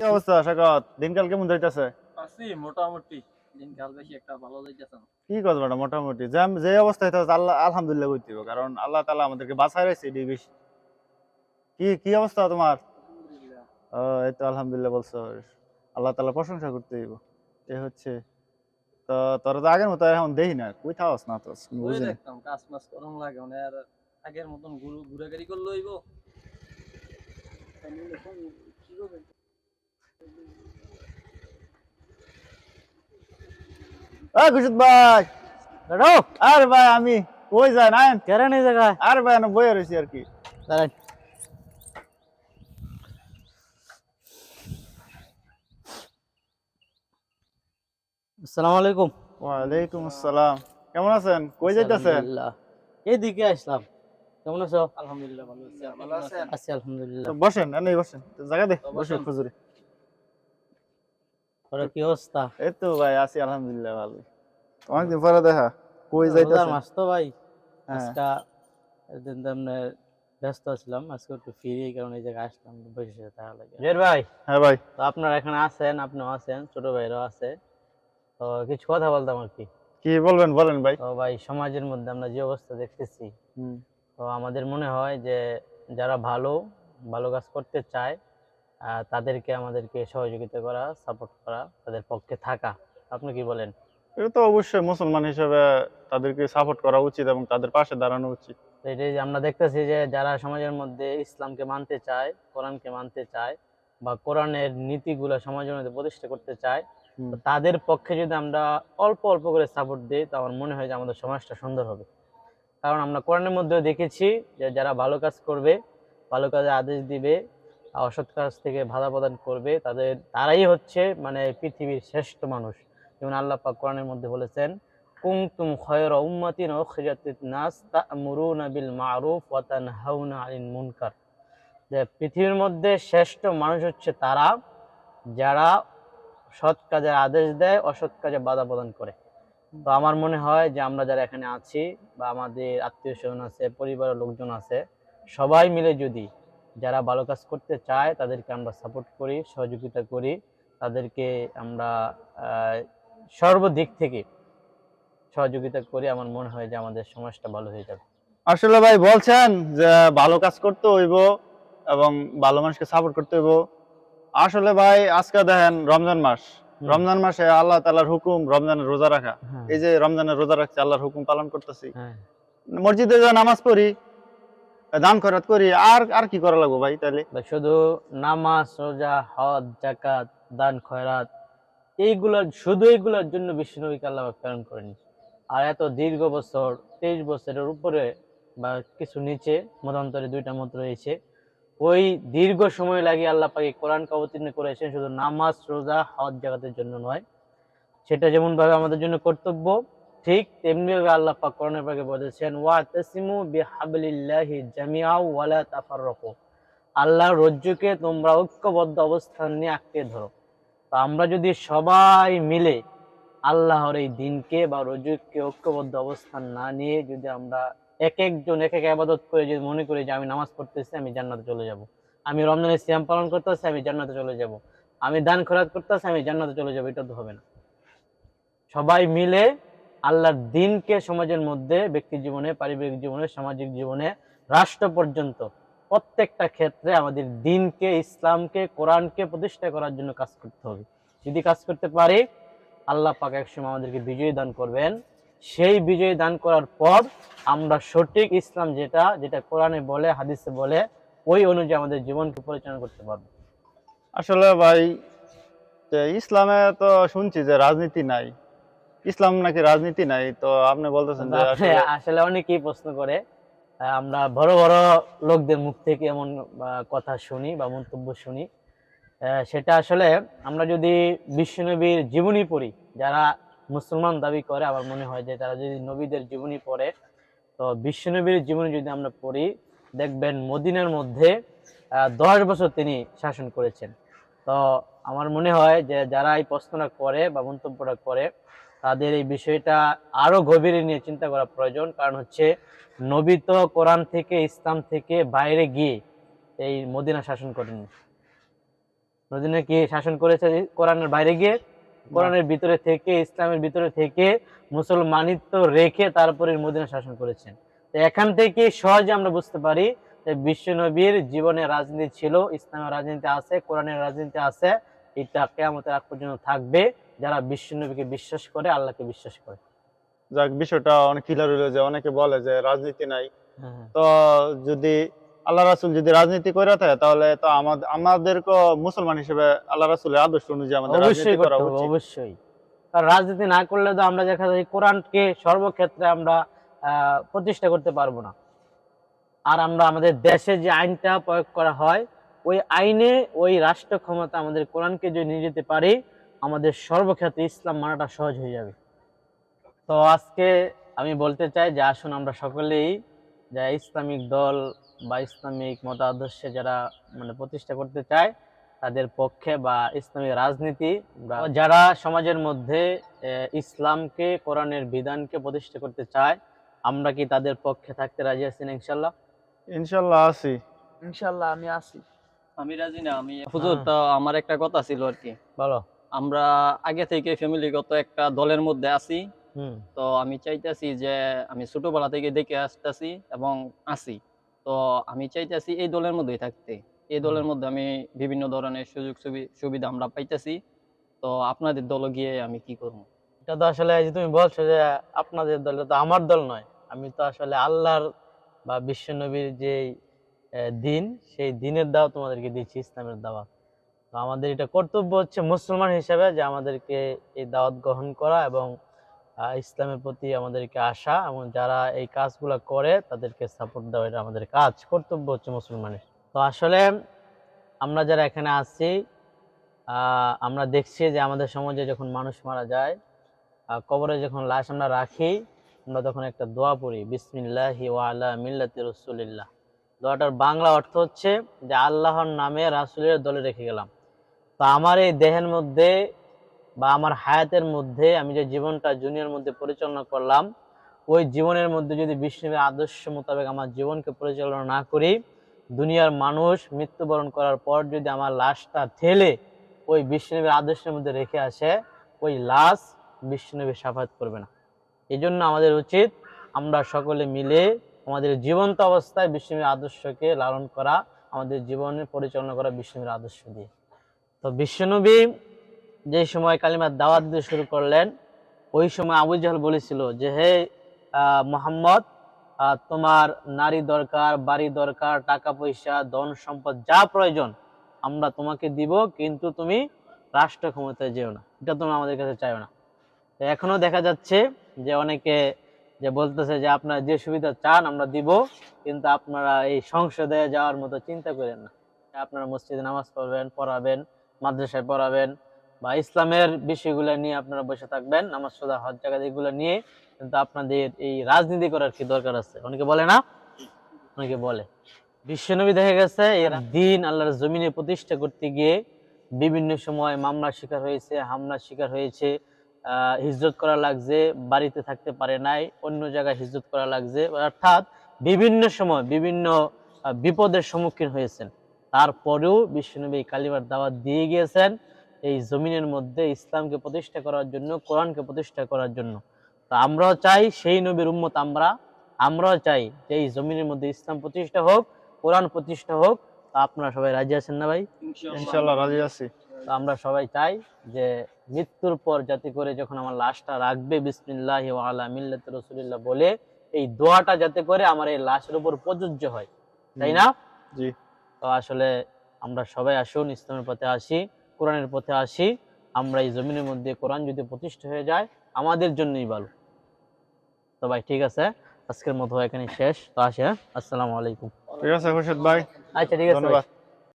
কি অবস্থা শাকত দিনকাল কেমন যাইতেছে? আছি মোটামুটি। দিনকাল বেশি একটা ভালো যাইতেছে কি করব এটা মোটামুটি। যে যে অবস্থায় থাকে আল্লাহ আলহামদুলিল্লাহ কইতে হবে কারণ আল্লাহ তালা আমাদেরকে বাঁচাই রাখছে এটাই বেশি। কি কি অবস্থা তোমার? ও এই তো আলহামদুলিল্লাহ বলছো। আল্লাহ তালা প্রশংসা করতে হইব। এ হচ্ছে তো তোরা তো আগের মতো এখন দেখি না কই থাকস না তো বুঝি দেখতাম কাজ মাস করন লাগে মানে আর আগের মতন ঘুরু ঘুরাঘুরি করলে হইব। এ খুশিদ ভাই। দাঁড়াও আরে ভাই আমি কই যাই না কেরে নেই জায়গায় আরে ভাই আমি বইয়ে রয়েছি আর কি। দাঁড়ান। আসসালামু আলাইকুম। ওয়ালাইকুম আসসালাম। কেমন আছেন? কই যাইতেছেন। এইদিকে আসলাম। কেমন আছো? আলহামদুলিল্লাহ ভালো আছি। ভালো আছেন আছি আলহামদুলিল্লাহ। তো বসেন এনেই বসেন। জায়গা দে বসে বসেন। খুজুরি। ওরা কি অবস্থা? এই তো ভাই আছি আলহামদুলিল্লাহ ভালো অনেকদিন পরে দেখা কই রোজার মাস তো ভাই হ্যাঁ। আজকে একদিন তো ব্যস্ত ছিলাম আজকে একটু ফ্রি এই এই জায়গায় আসলাম বসে বসে থাকা লাগে। জের ভাই? হ্যাঁ ভাই। তো আপনারা এখানে আছেন আপনিও আছেন ছোট ভাইরাও আছে। তো কিছু কথা বলতাম আর কি। কি বলবেন বলেন ভাই। তো ভাই সমাজের মধ্যে আমরা যে অবস্থা দেখতেছি হুম। তো আমাদের মনে হয় যে যারা ভালো ভালো কাজ করতে চায় তাদেরকে আমাদেরকে সহযোগিতা করা সাপোর্ট করা তাদের পক্ষে থাকা। আপনি কি বলেন? এটা তো অবশ্যই মুসলমান হিসেবে তাদেরকে সাপোর্ট করা উচিত এবং তাদের পাশে দাঁড়ানো উচিত। এটাই যে আমরা দেখতেছি যে যারা সমাজের মধ্যে ইসলামকে মানতে চায় কোরআনকে মানতে চায় বা কোরআনের নীতিগুলো সমাজের মধ্যে প্রতিষ্ঠা করতে চায় তাদের পক্ষে যদি আমরা অল্প অল্প করে সাপোর্ট দিই তো আমার মনে হয় যে আমাদের সমাজটা সুন্দর হবে। কারণ আমরা কোরআনের মধ্যেও দেখেছি যে যারা ভালো কাজ করবে ভালো কাজে আদেশ দিবে অসৎ কাজ থেকে বাধা প্রদান করবে। তাদের, তারাই হচ্ছে মানে পৃথিবীর শ্রেষ্ঠ মানুষ। যেমন আল্লাহ পাক কোরআনের মধ্যে বলেছেন, কুনতুম খয়র উম্মাতিন উখরিজাতিন নাস তা'মুরুনা বিল মা'রুফ ওয়া তানহাউনা আনিল মুনকার। যে পৃথিবীর মধ্যে শ্রেষ্ঠ মানুষ হচ্ছে তারা, যারা সৎ কাজের আদেশ দেয়, অসৎ কাজে বাধা প্রদান করে। তো আমার মনে হয় যে আমরা যারা এখানে আছি বা আমাদের আত্মীয় স্বজন আছে, পরিবারের লোকজন আছে, সবাই মিলে যদি যারা ভালো কাজ করতে চায় তাদেরকে আমরা সাপোর্ট করি সহযোগিতা করি। তাদেরকে আমরা সর্বদিক থেকে সহযোগিতা করি। আমার মনে হয় যে আমাদের সমাজটা ভালো হয়ে যাবে। আসলে ভাই বলছেন যে ভালো কাজ করতে হইব এবং ভালো মানুষকে সাপোর্ট করতে হইব। আসলে ভাই আজকে দেখেন রমজান মাস। রমজান মাসে আল্লাহ তালার হুকুম রমজানের রোজা রাখা। হ্যাঁ। এই যে রমজানের রোজা রাখছি আল্লাহর হুকুম পালন করতেছি। হ্যাঁ। মসজিদে যা নামাজ পড়ি দান খরাত করি, আর আর কি করা লাগবো ভাই তাহলে? শুধু নামাজ, রোজা, হজ জাকাত দান খয়রাত এইগুলোর শুধু এইগুলোর জন্য বিষ্ণুনবীকে আল্লাহ পাক প্রেরণ করেনি। আর এত দীর্ঘ বছর, তেইশ বছরের উপরে বা কিছু নিচে, মতান্তরে দুইটা মত রয়েছে, ওই দীর্ঘ সময় লাগিয়ে আল্লাহ পাকে কোরআনকে অবতীর্ণ করেছেন শুধু নামাজ, রোজা, হজ জাকাতের জন্য নয়। সেটা যেমন ভাবে আমাদের জন্য কর্তব্য ঠিক তেমনি আল্লাহ পাক কোরআনের পাকে বলেছেন ওয়া তাসিমু বিহাবলিল্লাহি জামিআ ওয়ালা তাফাররাকু। আল্লাহর রজ্জুকে তোমরা ঐক্যবদ্ধ অবস্থান নিয়ে আঁকড়ে ধরো। তো আমরা যদি সবাই মিলে আল্লাহর এই দিনকে বা রজ্জুকে ঐক্যবদ্ধ অবস্থান না নিয়ে যদি আমরা এক একজন, এক এক আবাদত করে যদি মনে করি যে আমি নামাজ পড়তেছি, আমি জান্নাতে চলে যাব। আমি রমজানের সিয়াম পালন করতেছি, আমি জান্নাতে চলে যাব। আমি দান খরাত করতেছি, আমি জান্নাতে চলে যাব, এটা তো হবে না। সবাই মিলে আল্লাহর দিনকে সমাজের মধ্যে ব্যক্তি জীবনে, পারিবারিক জীবনে, সামাজিক জীবনে, রাষ্ট্র পর্যন্ত প্রত্যেকটা ক্ষেত্রে আমাদের দিনকে, ইসলামকে, কোরআনকে প্রতিষ্ঠা করার জন্য কাজ করতে হবে। যদি কাজ করতে পারি, আল্লাহ পাক একসময় আমাদেরকে বিজয় দান করবেন। সেই বিজয় দান করার পর আমরা সঠিক ইসলাম যেটা যেটা কোরআনে বলে, হাদিসে বলে, ওই অনুযায়ী আমাদের জীবনকে পরিচালনা করতে পারব। আসলে ভাই ইসলামে তো শুনছি যে রাজনীতি নাই। ইসলাম নাকি রাজনীতি নাই তো আপনি বলতেছেন যে আসলে- অনেকেই প্রশ্ন করে। আমরা বড় বড় লোকদের মুখ থেকে এমন কথা শুনি বা মন্তব্য শুনি। সেটা আসলে আমরা যদি বিশ্বনবীর জীবনী পড়ি যারা মুসলমান দাবি করে আমার মনে হয় যে তারা যদি নবীদের জীবনী পড়ে তো বিশ্বনবীর জীবনী যদি আমরা পড়ি দেখবেন মদিনার মধ্যে দশ বছর তিনি শাসন করেছেন। তো আমার মনে হয় যে যারা এই প্রশ্নটা করে বা মন্তব্যটা করে তাদের এই বিষয়টা আরও গভীরে নিয়ে চিন্তা করা প্রয়োজন। কারণ হচ্ছে নবী তো কোরআন থেকে ইসলাম থেকে বাইরে গিয়ে এই মদিনা শাসন করেননি। মদিনা কি শাসন করেছে কোরআনের বাইরে গিয়ে? কোরআনের ভিতরে থেকে ইসলামের ভিতরে থেকে মুসলমানিত্ব রেখে তারপরে মদিনা শাসন করেছেন। এখান থেকে সহজে আমরা বুঝতে পারি যে বিশ্বনবীর জীবনে রাজনীতি ছিল ইসলামের রাজনীতি আছে কোরআনের রাজনীতি আছে এটা কেয়ামতের আগ পর্যন্ত থাকবে। যারা বিশ্বনবীকে বিশ্বাস করে আল্লাহকে বিশ্বাস করে। যাক বিষয়টা অনেক ক্লিয়ার হলো যে অনেকে বলে যে রাজনীতি নাই। তো যদি আল্লাহ রাসুল যদি রাজনীতি করে থাকে তাহলে তো আমাদের আমাদেরকে মুসলমান হিসেবে আল্লাহ রাসুলের আদর্শ অনুযায়ী আমাদের অবশ্যই রাজনীতি করা উচিত। অবশ্যই। কারণ রাজনীতি না করলে তো আমরা দেখা যায় কোরআনকে সর্বক্ষেত্রে আমরা প্রতিষ্ঠা করতে পারব না। আর আমরা আমাদের দেশে যে আইনটা প্রয়োগ করা হয় ওই আইনে ওই রাষ্ট্র ক্ষমতা আমাদের কোরআনকে যদি নিয়ে যেতে পারি আমাদের সর্বক্ষেত্রে ইসলাম মানাটা সহজ হয়ে যাবে। তো আজকে আমি বলতে চাই যে আসুন আমরা সকলেই যে ইসলামিক দল বা ইসলামিক মত আদর্শে যারা মানে প্রতিষ্ঠা করতে চায় তাদের পক্ষে বা ইসলামী রাজনীতি বা যারা সমাজের মধ্যে আহ, ইসলামকে কোরআনের বিধানকে প্রতিষ্ঠা করতে চায় আমরা কি তাদের পক্ষে থাকতে রাজি আছি না ইনশাল্লাহ ইনশাল্লাহ আছি ইনশাল্লাহ আমি আছি আমি রাজি না আমি হুজুর তো আমার একটা কথা ছিল আর কি। বলো। আমরা আগে থেকে ফ্যামিলিগত একটা দলের মধ্যে আছি। তো আমি চাইতেছি যে আমি ছোটবেলা থেকে দেখে আসতেছি এবং আসি তো আমি চাইতেছি এই দলের মধ্যেই থাকতে। এই দলের মধ্যে আমি বিভিন্ন ধরনের সুযোগ সুবি- সুবিধা আমরা পাইতেছি। তো আপনাদের দল গিয়ে আমি কি করব? এটা তো আসলে তুমি বলছো যে আপনাদের দল তো আমার দল নয়। আমি তো আসলে আল্লাহর বা বিশ্বনবীর যে দিন সেই দিনের দাওয়াত তোমাদেরকে দিচ্ছি ইসলামের দাওয়াত। তো আমাদের এটা কর্তব্য হচ্ছে মুসলমান হিসেবে যে আমাদেরকে এই দাওয়াত গ্রহণ করা এবং ইসলামের প্রতি আমাদেরকে আসা এবং যারা এই কাজগুলো করে তাদেরকে সাপোর্ট দেওয়া, এটা আমাদের কাজ। কর্তব্য হচ্ছে মুসলমানের। তো আসলে আমরা যারা এখানে আছি আমরা দেখছি যে আমাদের সমাজে যখন মানুষ মারা যায় কবরে যখন লাশ আমরা রাখি, আমরা তখন একটা দোয়া পড়ি, বিসমিল্লাহি ওয়ালা মিল্লাতি রসুলিল্লাহ। দোয়াটার বাংলা অর্থ হচ্ছে যে আল্লাহর নামে রাসুলের দলে রেখে গেলাম। তো আমার এই দেহের মধ্যে বা আমার হায়াতের মধ্যে আমি যে জীবনটা জুনিয়র মধ্যে পরিচালনা করলাম, ওই জীবনের মধ্যে যদি বিষ্ণুবের আদর্শ মোতাবেক আমার জীবনকে পরিচালনা না করি, দুনিয়ার মানুষ মৃত্যুবরণ করার পর যদি আমার লাশটা ঠেলে ওই বিষ্ণুবের আদর্শের মধ্যে রেখে আসে, ওই লাশ বিষ্ণুনবী সাফাত করবে না। এই জন্য আমাদের উচিত আমরা সকলে মিলে আমাদের জীবন্ত অবস্থায় বিষ্ণুবীর আদর্শকে লালন করা, আমাদের জীবনে পরিচালনা করা বিষ্ণুবীর আদর্শ দিয়ে। তো বিশ্বনবী যে সময় কালিমার দাওয়াত দিয়ে শুরু করলেন, ওই সময় আবু জাহল বলেছিল যে, হে মোহাম্মদ তোমার নারী দরকার, বাড়ি দরকার টাকা পয়সা ধন সম্পদ যা প্রয়োজন, আমরা তোমাকে দিব, কিন্তু তুমি রাষ্ট্র ক্ষমতায় যেও না। এটা তুমি আমাদের কাছে চাইও না। তো এখনও দেখা যাচ্ছে যে অনেকে যে বলতেছে যে, আপনারা যে সুবিধা চান, আমরা দিব, কিন্তু আপনারা এই সংসদে যাওয়ার মতো চিন্তা করেন না। আপনারা মসজিদে নামাজ পড়বেন, পড়াবেন মাদ্রাসায় পড়াবেন বা ইসলামের বিষয়গুলো নিয়ে আপনারা বসে থাকবেন নামাজ সোজা হজ জায়গা এগুলো নিয়ে কিন্তু আপনাদের এই রাজনীতি করার কি দরকার আছে? অনেকে বলে না? অনেকে বলে। বিশ্বনবী দেখা গেছে এর দিন আল্লাহর জমিনে প্রতিষ্ঠা করতে গিয়ে বিভিন্ন সময় মামলার শিকার হয়েছে হামলার শিকার হয়েছে আহ, হিজরত করা লাগছে বাড়িতে থাকতে পারে নাই অন্য জায়গায় হিজরত করা লাগছে অর্থাৎ বিভিন্ন সময় বিভিন্ন বিপদের সম্মুখীন হয়েছেন। তারপরেও বিশ্বনবী এই কালিমার দাওয়াত দিয়ে গিয়েছেন এই জমিনের মধ্যে ইসলামকে প্রতিষ্ঠা করার জন্য কোরআনকে প্রতিষ্ঠা করার জন্য। তো আমরাও চাই সেই নবীর উম্মত আমরা আমরাও চাই যে এই জমিনের মধ্যে ইসলাম প্রতিষ্ঠা হোক কোরআন প্রতিষ্ঠা হোক। তো আপনারা সবাই রাজি আছেন না ভাই? ইনশাল্লাহ রাজি আছি। তো আমরা সবাই চাই যে মৃত্যুর পর যাতে করে যখন আমার লাশটা রাখবে বিসমিল্লাহ আলা মিল্লাত রসুলিল্লাহ বলে এই দোয়াটা যাতে করে আমার এই লাশের উপর প্রযোজ্য হয়। তাই না? জি। তো আসলে আমরা সবাই আসুন ইসলামের পথে আসি কোরআনের পথে আসি আমরা এই জমিনের মধ্যে কোরআন যদি প্রতিষ্ঠা হয়ে যায় আমাদের জন্যই ভালো। তো ভাই ঠিক আছে? আজকের মতো এখানে শেষ। তো আসি হ্যাঁ? আসসালামু আলাইকুম। ঠিক আছে ভাই। আচ্ছা ঠিক আছে